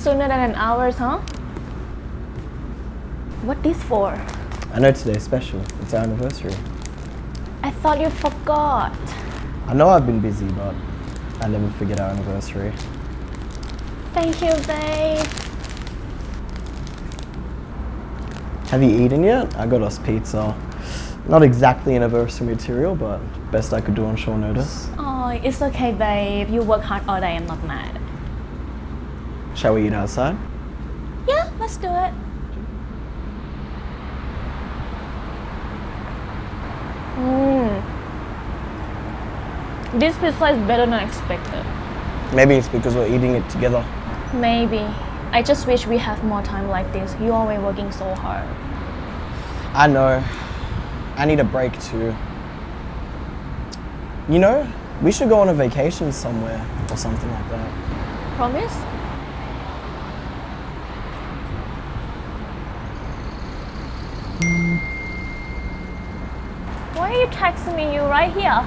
sooner than an hour, huh? What this for? I know today's special. It's our anniversary. I thought you forgot. I know I've been busy, but I never forget our anniversary. Thank you, babe. Have you eaten yet? I got us pizza. Not exactly anniversary material, but best I could do on short notice. Oh, it's okay, babe. You work hard all day. I'm not mad. Shall we eat outside? Yeah, let's do it. Mmm. This pizza is better than expected. Maybe it's because we're eating it together. Maybe. I just wish we have more time like this. You're always working so hard. I know. I need a break too. You know, we should go on a vacation somewhere or something like that. Promise? Why are you texting me? You right here.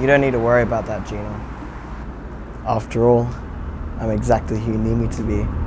You don't need to worry about that, Gina. After all, I'm exactly who you need me to be.